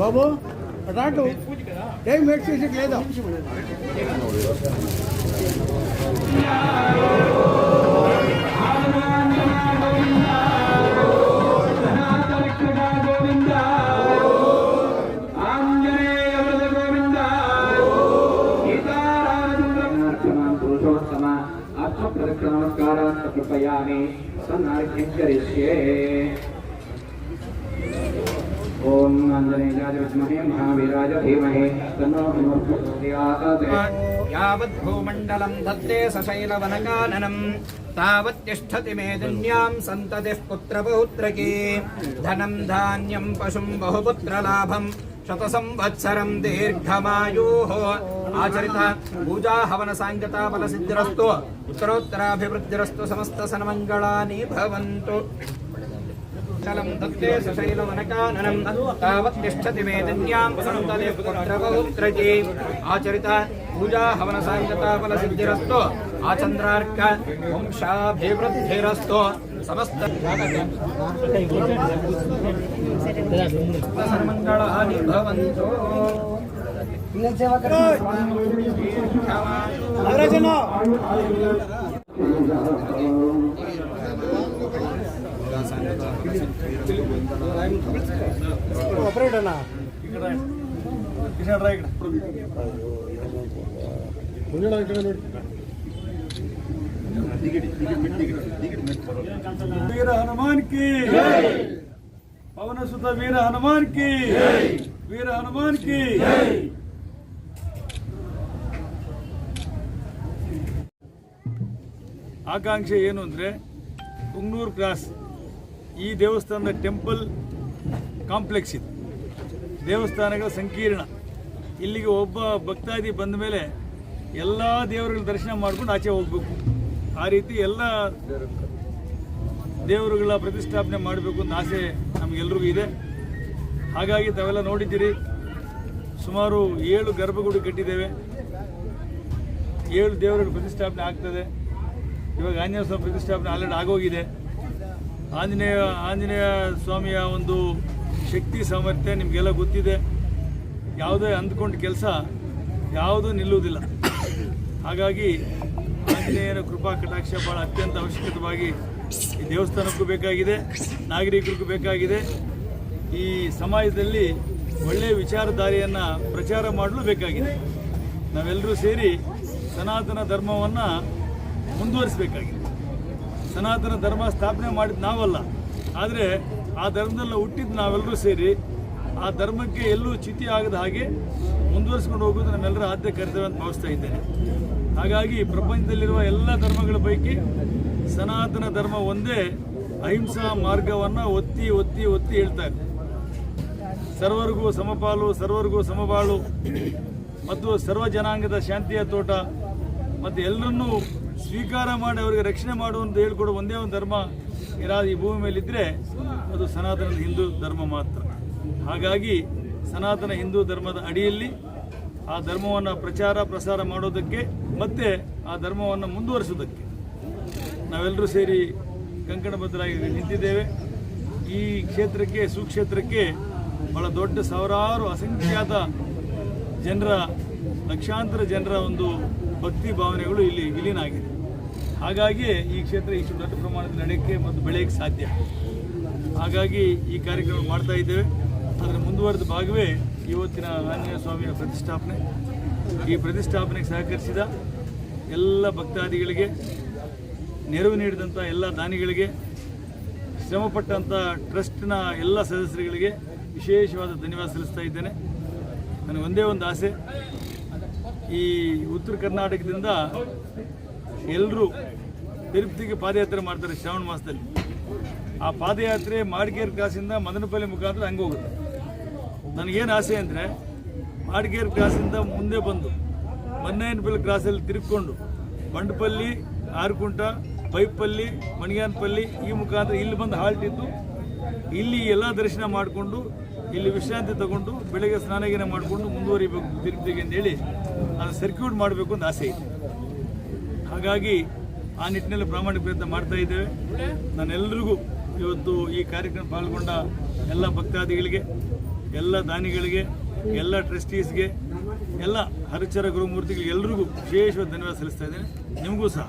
బాబు దాంట్లో ఏం వెయిట్ చేసి లేదా? आत्मप्रदक्षिणनमस्कारात् कृपयामि सन्नार्घ्यं करिष्ये ॐ आञ्जनेयाय विद्महे महावीराय धीमहि तन्नो हनुमत् प्रचोदयात् यावद्भूमण्डलं धत्ते सशैलवनकाननम् तावत्तिष्ठति मेदिन्यां सन्ततिः पुत्रपौत्रकी। धनं धान्यं पशुं बहुपुत्रलाभम् शतसंवत्सरं दीर्घमायुः। ఆచరిత పూజా హవన సాంగత బల సిద్ధిరస్తు ఉత్తరోత్తరాభివృద్ధిరస్తు సమస్త సన్మంగళాని భవంతు శలం దత్తే సశైలవనకాననం తావత్ తిష్టతి వేదన్యాం వసంతలే పుత్రవౌత్రజే ఆచరిత పూజా హవన సాంగత బల ఆచంద్రార్క వంశాభివృద్ధిరస్తు సమస్త సన్మంగళాని భవంతు పిల్లల సేవ ఆపరేటర్నా ఇక్కడ. వీర హనుమాన్కి పవన సుత వీర హనుమాన్కి వీర హనుమాన్ ಆಕಾಂಕ್ಷೆ ಏನು ಅಂದರೆ ಕುಂಗ್ನೂರು ಕ್ರಾಸ್ ಈ ದೇವಸ್ಥಾನದ ಟೆಂಪಲ್ ಕಾಂಪ್ಲೆಕ್ಸ್ ಇದು. ದೇವಸ್ಥಾನಗಳ ಸಂಕೀರ್ಣ. ಇಲ್ಲಿಗೆ ಒಬ್ಬ ಭಕ್ತಾದಿ ಬಂದ ಮೇಲೆ ಎಲ್ಲ ದೇವರುಗಳ ದರ್ಶನ ಮಾಡ್ಕೊಂಡು ಆಚೆ ಹೋಗಬೇಕು. ಆ ರೀತಿ ಎಲ್ಲ ದೇವರುಗಳ ಪ್ರತಿಷ್ಠಾಪನೆ ಮಾಡಬೇಕು ಅಂತ ಆಸೆ ನಮಗೆಲ್ರಿಗೂ ಇದೆ. ಹಾಗಾಗಿ ತಾವೆಲ್ಲ ನೋಡಿದ್ದೀರಿ, ಸುಮಾರು ಏಳು ಗರ್ಭಗುಡಿ ಕಟ್ಟಿದ್ದೇವೆ. ಏಳು ದೇವರುಗಳ ಪ್ರತಿಷ್ಠಾಪನೆ ಆಗ್ತದೆ. ಇವಾಗ ಆಂಜನೇಯ ಸ್ವಾಮಿ ಪ್ರತಿಷ್ಠಾಪನೆ ಆಲ್ರೆಡಿ ಆಗೋಗಿದೆ. ಆಂಜನೇಯ ಆಂಜನೇಯ ಸ್ವಾಮಿಯ ಒಂದು ಶಕ್ತಿ, ಸಾಮರ್ಥ್ಯ ನಿಮಗೆಲ್ಲ ಗೊತ್ತಿದೆ. ಯಾವುದೇ ಅಂದ್ಕೊಂಡ ಕೆಲಸ ಯಾವುದೂ ನಿಲ್ಲುವುದಿಲ್ಲ. ಹಾಗಾಗಿ ಆಂಜನೇಯನ ಕೃಪಾ ಕಟಾಕ್ಷ ಭಾಳ ಅತ್ಯಂತ ಅವಶ್ಯಕವಾಗಿ ಈ ದೇವಸ್ಥಾನಕ್ಕೂ ಬೇಕಾಗಿದೆ, ನಾಗರಿಕರಿಗೂ ಬೇಕಾಗಿದೆ. ಈ ಸಮಾಜದಲ್ಲಿ ಒಳ್ಳೆಯ ವಿಚಾರಧಾರೆಯನ್ನು ಪ್ರಚಾರ ಮಾಡಲು ಬೇಕಾಗಿದೆ. ನಾವೆಲ್ಲರೂ ಸೇರಿ ಸನಾತನ ಧರ್ಮವನ್ನು ಮುಂದುವರಿಸಬೇಕಾಗಿದೆ. ಸನಾತನ ಧರ್ಮ ಸ್ಥಾಪನೆ ಮಾಡಿದ ನಾವಲ್ಲ. ಆದರೆ ಆ ಧರ್ಮದಲ್ಲಿ ಹುಟ್ಟಿದ್ದು ನಾವೆಲ್ಲರೂ ಸೇರಿ ಆ ಧರ್ಮಕ್ಕೆ ಎಲ್ಲೂ ಚ್ಯುತಿ ಆಗದ ಹಾಗೆ ಮುಂದುವರಿಸ್ಕೊಂಡು ಹೋಗೋದು ನಮ್ಮೆಲ್ಲರ ಆದ್ಯ ಕರ್ತವ್ಯ ಅಂತ ಭಾವಿಸ್ತಾ ಇದ್ದೇನೆ. ಹಾಗಾಗಿ ಪ್ರಪಂಚದಲ್ಲಿರುವ ಎಲ್ಲ ಧರ್ಮಗಳ ಪೈಕಿ ಸನಾತನ ಧರ್ಮ ಒಂದೇ ಅಹಿಂಸಾ ಮಾರ್ಗವನ್ನು ಒತ್ತಿ ಒತ್ತಿ ಒತ್ತಿ ಹೇಳ್ತಾರೆ ಸರ್ವರಿಗೂ ಸಮಪಾಲು, ಸರ್ವರಿಗೂ ಸಮಬಾಳು, ಮತ್ತು ಸರ್ವ ಜನಾಂಗದ ಶಾಂತಿಯ ತೋಟ, ಮತ್ತು ಎಲ್ಲರನ್ನೂ ಸ್ವೀಕಾರ ಮಾಡಿ ಅವರಿಗೆ ರಕ್ಷಣೆ ಮಾಡುವಂತ ಹೇಳ್ಕೊಡೋ ಒಂದೇ ಒಂದು ಧರ್ಮ ಇರಾದ ಈ ಭೂಮಿ ಮೇಲೆ ಇದ್ದರೆ ಅದು ಸನಾತನ ಹಿಂದೂ ಧರ್ಮ ಮಾತ್ರ. ಹಾಗಾಗಿ ಸನಾತನ ಹಿಂದೂ ಧರ್ಮದ ಅಡಿಯಲ್ಲಿ ಆ ಧರ್ಮವನ್ನು ಪ್ರಚಾರ, ಪ್ರಸಾರ ಮಾಡೋದಕ್ಕೆ ಮತ್ತು ಆ ಧರ್ಮವನ್ನು ಮುಂದುವರಿಸೋದಕ್ಕೆ ನಾವೆಲ್ಲರೂ ಸೇರಿ ಕಂಕಣಬದ್ಧರಾಗಿ ನಿಂತಿದ್ದೇವೆ. ಈ ಕ್ಷೇತ್ರಕ್ಕೆ, ಸುಕ್ಷೇತ್ರಕ್ಕೆ ಬಹಳ ದೊಡ್ಡ, ಸಾವಿರಾರು ಅಸಂಖ್ಯಾತ ಜನರ ಲಕ್ಷಾಂತರ ಜನರ ಒಂದು ಭಕ್ತಿ ಭಾವನೆಗಳು ಇಲ್ಲಿ ವಿಲೀನ ಆಗಿದೆ ಹಾಗಾಗಿ ಈ ಕ್ಷೇತ್ರ ಇಷ್ಟು ದೊಡ್ಡ ಪ್ರಮಾಣದಲ್ಲಿ ನಡೆಯೋಕ್ಕೆ ಮತ್ತು ಬೆಳೆಯಕ್ಕೆ ಸಾಧ್ಯ. ಹಾಗಾಗಿ ಈ ಕಾರ್ಯಕ್ರಮ ಮಾಡ್ತಾ ಇದ್ದೇವೆ. ಅದರ ಮುಂದುವರೆದ ಭಾಗವೇ ಇವತ್ತಿನ ಆಂಜನೇಯ ಸ್ವಾಮಿಯ ಪ್ರತಿಷ್ಠಾಪನೆ. ಈ ಪ್ರತಿಷ್ಠಾಪನೆಗೆ ಸಹಕರಿಸಿದ ಎಲ್ಲ ಭಕ್ತಾದಿಗಳಿಗೆ, ನೆರವು ನೀಡಿದಂಥ ಎಲ್ಲ ದಾನಿಗಳಿಗೆ ಶ್ರಮಪಟ್ಟಂಥ ಟ್ರಸ್ಟ್ನ ಎಲ್ಲ ಸದಸ್ಯರುಗಳಿಗೆ ವಿಶೇಷವಾದ ಧನ್ಯವಾದ ಸಲ್ಲಿಸ್ತಾ ಇದ್ದೇನೆ. ನನಗೆ ಒಂದೇ ಒಂದು ಆಸೆ. ಈ ಉತ್ತರ ಕರ್ನಾಟಕದಿಂದ ಎಲ್ಲರೂ ತಿರುಪತಿಗೆ ಪಾದಯಾತ್ರೆ ಮಾಡ್ತಾರೆ ಶ್ರಾವಣ ಮಾಸದಲ್ಲಿ. ಆ ಪಾದಯಾತ್ರೆ ಮಾಡಿಗೇರ್ ಕ್ರಾಸಿಂದ ಮದನಪಲ್ಲಿ ಮುಖಾಂತರ ಹಂಗೆ ಹೋಗುತ್ತೆ. ನನಗೇನು ಆಸೆ ಅಂದರೆ ಮಾಡಿಗೇರ್ ಕ್ರಾಸಿಂದ ಮುಂದೆ ಬಂದು ಮನ್ನಯ್ಯನಪಲ್ಲಿ ಕ್ರಾಸಲ್ಲಿ ತಿರುಗಿಕೊಂಡು ಬಂಡಪಲ್ಲಿ ಆರ್ಕುಂಟ, ಪೈಪಲ್ಲಿ ಮಣಿಗಾನಪಲ್ಲಿ ಈ ಮುಖಾಂತರ ಇಲ್ಲಿ ಬಂದು ಹಾಲ್ಟ್ ಇದ್ದು ಇಲ್ಲಿ ಎಲ್ಲ ದರ್ಶನ ಮಾಡಿಕೊಂಡು ಇಲ್ಲಿ ವಿಶ್ರಾಂತಿ ತಗೊಂಡು ಬೆಳಗ್ಗೆ ಸ್ನಾನಗೀನ ಮಾಡಿಕೊಂಡು ಮುಂದುವರಿಬೇಕು ತಿರುಪತಿಗೆ ಅಂತೇಳಿ ಅದು ಸರ್ಕ್ಯೂಟ್ ಮಾಡಬೇಕು ಅಂತ ಆಸೆ ಇದೆ. ಹಾಗಾಗಿ ಆ ನಿಟ್ಟಿನಲ್ಲಿ ಪ್ರಾಮಾಣಿಕ ಪ್ರಯತ್ನ ಮಾಡ್ತಾ ಇದ್ದೇವೆ. ನಾನೆಲ್ಲರಿಗೂ ಇವತ್ತು ಈ ಕಾರ್ಯಕ್ರಮ ಪಾಲ್ಗೊಂಡ ಎಲ್ಲ ಭಕ್ತಾದಿಗಳಿಗೆ, ಎಲ್ಲ ದಾನಿಗಳಿಗೆ, ಎಲ್ಲ ಟ್ರಸ್ಟೀಸ್ಗೆ ಎಲ್ಲ ಹರಿಚರ ಗುರುಮೂರ್ತಿಗಳಿಗೆ ಎಲ್ಲರಿಗೂ ವಿಶೇಷವಾದ ಧನ್ಯವಾದ ಸಲ್ಲಿಸ್ತಾ ಇದ್ದೇನೆ. ನಿಮಗೂ ಸಹ.